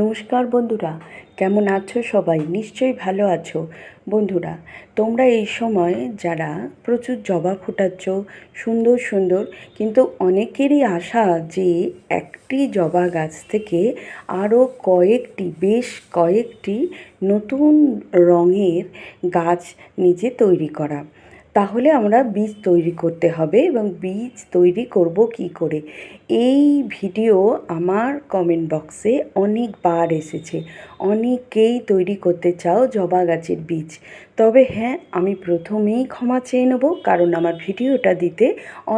নমস্কার বন্ধুরা, কেমন আছো সবাই? নিশ্চয়ই ভালো আছো। বন্ধুরা, তোমরা এই সময় যারা প্রচুর জবা ফোটাচ্ছ, সুন্দর সুন্দর, কিন্তু অনেকেরই আশা যে একটি জবা গাছ থেকে আরও কয়েকটি, বেশ কয়েকটি নতুন রঙের গাছ নিজে তৈরি করা। তাহলে আমরা বীজ তৈরি করতে হবে এবং বীজ তৈরি করব কি করে? এই ভিডিও আমার কমেন্ট বক্সে অনেকবার এসেছে। অনেকেই তৈরি করতে চাও জবা গাছের বীজ। তবে হ্যাঁ আমি প্রথমেই ক্ষমা চেয়ে নেব কারণ আমার ভিডিওটা দিতে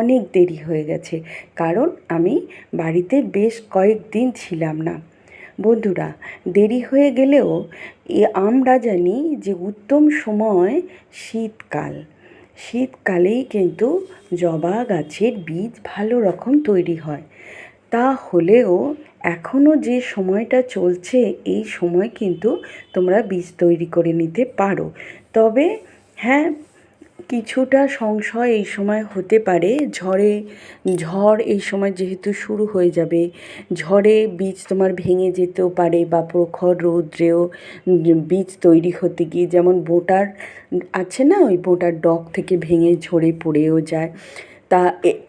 অনেক দেরি হয়ে গেছে। কারণ আমি বাড়িতে বেশ কয়েকদিন ছিলাম না। বন্ধুরা, দেরি হয়ে গেলেও আমরা জানি যে উত্তম সময় শীতকাল। শীতকালেই কিন্তু জবা গাছের বীজ ভালো রকম তৈরি হয়। তা হলেও এখনও যে সময়টা চলছে, এই সময় কিন্তু তোমরা বীজ তৈরি করে নিতে পারো। তবে হ্যাঁ কিছুটা সংশয় এই সময় হতে পারে। ঝড়ে, ঝড় এই সময় যেহেতু শুরু হয়ে যাবে, ঝড়ে বীজ তোমার ভেঙে যেতেও পারে বা প্রখর রৌদ্রেও বীজ তৈরি হতে গিয়ে যেমন বোটার আছে না, ওই বোটার ডক থেকে ভেঙে ঝরে পড়েও যায়। তা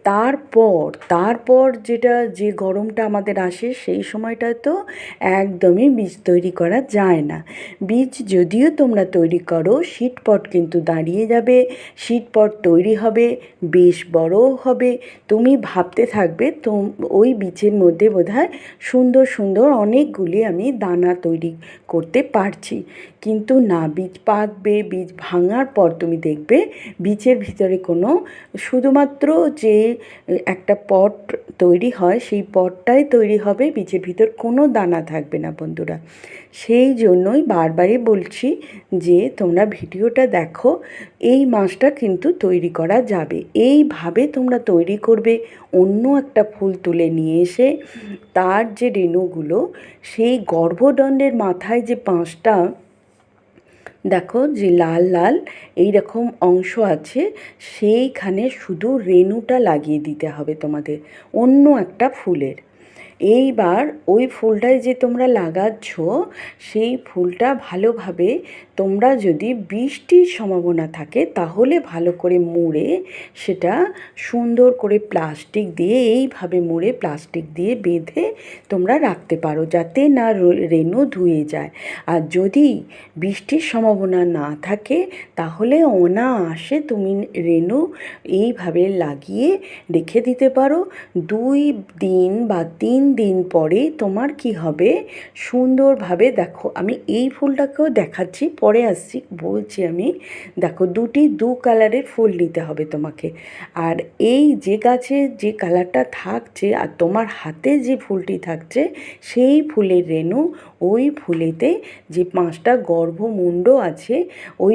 তারপর তারপর যেটা, যে গরমটা আমাদের আসে, সেই সময়টা তো একদমই বীজ তৈরি করা যায় না। বীজ যদিও তোমরা তৈরি করো, শীতপট কিন্তু দাঁড়িয়ে যাবে, শীতপট তৈরি হবে, বেশ বড়ও হবে, তুমি ভাবতে থাকবে তো ওই বীজের মধ্যে বোধহয় সুন্দর সুন্দর অনেকগুলি আমি দানা তৈরি করতে পারছি। কিন্তু না, বীজ পাকবে, বীজ ভাঙার পর তুমি দেখবে, বীজের ভিতরে কোনো, শুধুমাত্র যে একটা পট তৈরি হয়, সেই পটটাই তৈরি হবে, বীজের ভিতর কোনো দানা থাকবে না বন্ধুরা। সেই জন্যই বারবারই বলছি যে, তোমরা ভিডিওটা দেখো, এই মাছটা কিন্তু তৈরি করা যাবে। এইভাবে তোমরা তৈরি করবে, অন্য একটা ফুল তুলে নিয়ে এসে, তার যে রেণুগুলো, সেই গর্ভদণ্ডের মাথায় যে পাঁচটা দেখো যে লাল লাল এই রকম অংশ আছে, সেইখানে শুধু রেণুটা লাগিয়ে দিতে হবে তোমাদের, অন্য একটা ফুলের। এইবার ওই ফুলটায় যে তোমরা লাগাচ্ছ, সেই ফুলটা ভালোভাবে তোমরা যদি বৃষ্টির সম্ভাবনা থাকে, তাহলে ভালো করে মুড়ে সেটা সুন্দর করে প্লাস্টিক দিয়ে, এইভাবে মুড়ে প্লাস্টিক দিয়ে বেঁধে তোমরা রাখতে পারো, যাতে না রেণু ধুয়ে যায়। আর যদি বৃষ্টির সম্ভাবনা না থাকে, তাহলে অনায়াসে তুমি রেণু এইভাবে লাগিয়ে রেখে দিতে পারো। দুই দিন বা তিন দিন পরে তোমার কি হবে? সুন্দরভাবে দেখো, আমি এই ফুলটাকেও দেখাচ্ছি, পরে আসছি, বলছি আমি, দেখো, দুটি দু কালারের ফুল নিতে হবে তোমাকে। আর এই যে গাছে যে কালারটা থাকছে, আর তোমার হাতে যে ফুলটি থাকছে, সেই ফুলের রেণু, ওই ফুলেতে যে পাঁচটা গর্ভমুণ্ড আছে, ওই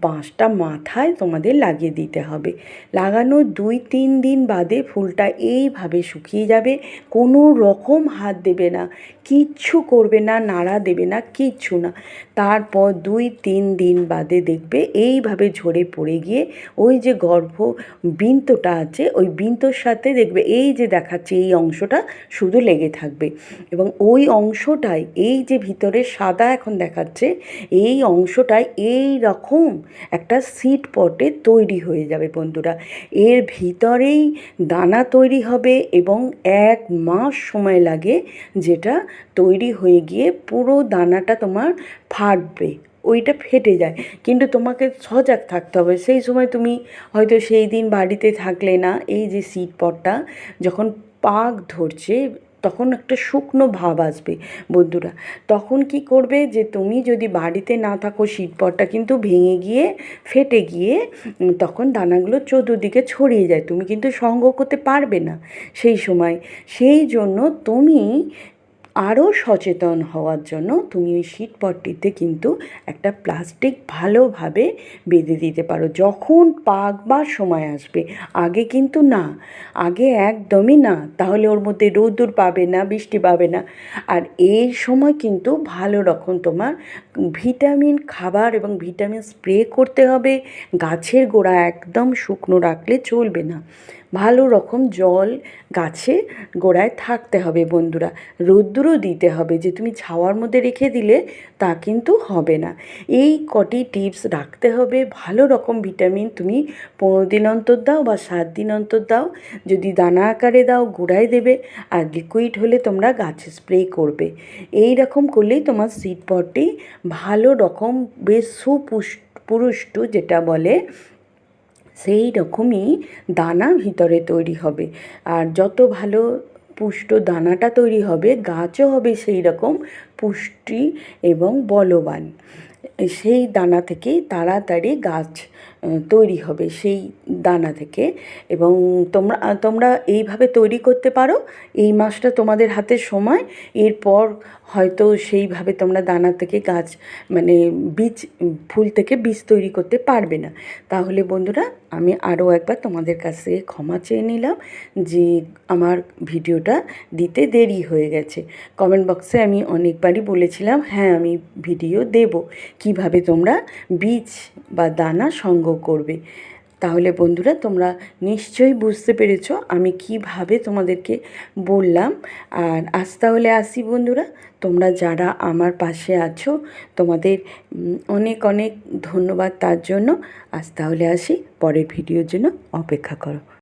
পাঁচটা মাথায় তোমাদের লাগিয়ে দিতে হবে। লাগানো দুই তিন দিন বাদে ফুলটা এইভাবে শুকিয়ে যাবে, কোনো রকম হাত দেবে না, কিচ্ছু করবে না, নাড়া দেবে না, কিচ্ছু না। তারপর দুই তিন দিন বাদে দেখবে এইভাবে ঝরে পড়ে গিয়ে ওই যে গর্ভ বৃন্তটা আছে, ওই বৃন্তর সাথে দেখবে এই যে দেখাচ্ছে এই অংশটা শুধু লেগে থাকবে। এবং ওই অংশটাই, এই যে ভিতরে সাদা এখন দেখাচ্ছে, এই অংশটাই এই রকম একটা সিট পটে তৈরি হয়ে যাবে বন্ধুরা। এর ভিতরেই দানা তৈরি হবে এবং এক মাস সময় লাগে যেটা তৈরি হয়ে গিয়ে পুরো দানাটা তোমার ফাটবে, ওইটা ফেটে যায়। কিন্তু তোমাকে সজাগ থাকতে হবে। সেই সময় তুমি হয়তো সেই দিন বাড়িতে থাকলে না, এই যে সিট পটটা যখন পাক ধরছে তখন একটা শুকনো ভাব আসবে, বন্ধুরা। তখন কি করবে যে, তুমি যদি বাড়িতে না থাকো শীতপটটা কিন্তু ভেঙে গিয়ে, ফেটে গিয়ে তখন দানাগুলো চতুর্দিকে ছড়িয়ে যায়। তুমি কিন্তু সংগ্রহ করতে পারবে না সেই সময়। সেই জন্য তুমি আরও সচেতন হওয়ার জন্য তুমি ওই শীতপটটিতে কিন্তু একটা প্লাস্টিক ভালোভাবে বেঁধে দিতে পারো। যখন পাকবার সময় আসবে, আগে কিন্তু না। আগে একদমই না। তাহলে ওর মধ্যে রোদ্দুর পাবে না, বৃষ্টি পাবে না। আর এই সময় কিন্তু ভালো রকম তোমার ভিটামিন খাবার এবং ভিটামিন স্প্রে করতে হবে। গাছের গোড়া একদম শুকনো রাখলে চলবে না। ভালো রকম জল গাছে গোড়ায় থাকতে হবে বন্ধুরা। রোদ্দুরও দিতে হবে যে তুমি ছাওয়ার মধ্যে রেখে দিলে তা কিন্তু হবে না। এই কটি টিপস রাখতে হবে। ভালো রকম ভিটামিন তুমি পনেরো দিন অন্তর দাও বা সাত দিন অন্তর দাও। যদি দানা আকারে দাও, গোড়ায় দেবে আর লিকুইড হলে তোমরা গাছে স্প্রে করবে। এই রকম করলেই তোমার সিড পটটি ভালো রকম বেশ সুপুষ পুরুষ্টু যেটা বলে, সেই রকমই দানা ভিতরে তৈরি হবে। আর যত ভালো পুষ্ট দানাটা তৈরি হবে, গাছও হবে সেই রকম পুষ্টি এবং বলবান। সেই দানা থেকেই তাড়াতাড়ি গাছ তৈরি হবে সেই দানা থেকে। এবং তোমরা তোমরা এইভাবে তৈরি করতে পারো। এই মাসটা তোমাদের হাতে সময়। এরপর হয়তো সেইভাবে তোমরা দানা থেকে গাছ মানে বীজ, ফুল থেকে বীজ তৈরি করতে পারবে না। তাহলে বন্ধুরা, আমি আরও একবার তোমাদের কাছে ক্ষমা চেয়ে নিলাম যে আমার ভিডিওটা দিতে দেরি হয়ে গেছে। কমেন্ট বক্সে আমি অনেকবারই বলেছিলাম হ্যাঁ আমি ভিডিও দেব। কীভাবে তোমরা বীজ বা দানা সংগ্রহ করবে? তাহলে বন্ধুরা তোমরা নিশ্চয়ই বুঝতে পেরেছ আমি কীভাবে তোমাদেরকে বললাম। আর আজ তাহলে আসি বন্ধুরা, তোমরা যারা আমার পাশে আছো, তোমাদের অনেক অনেক ধন্যবাদ তার জন্য। আজ তাহলে আসি, পরের ভিডিওর জন্য অপেক্ষা করো।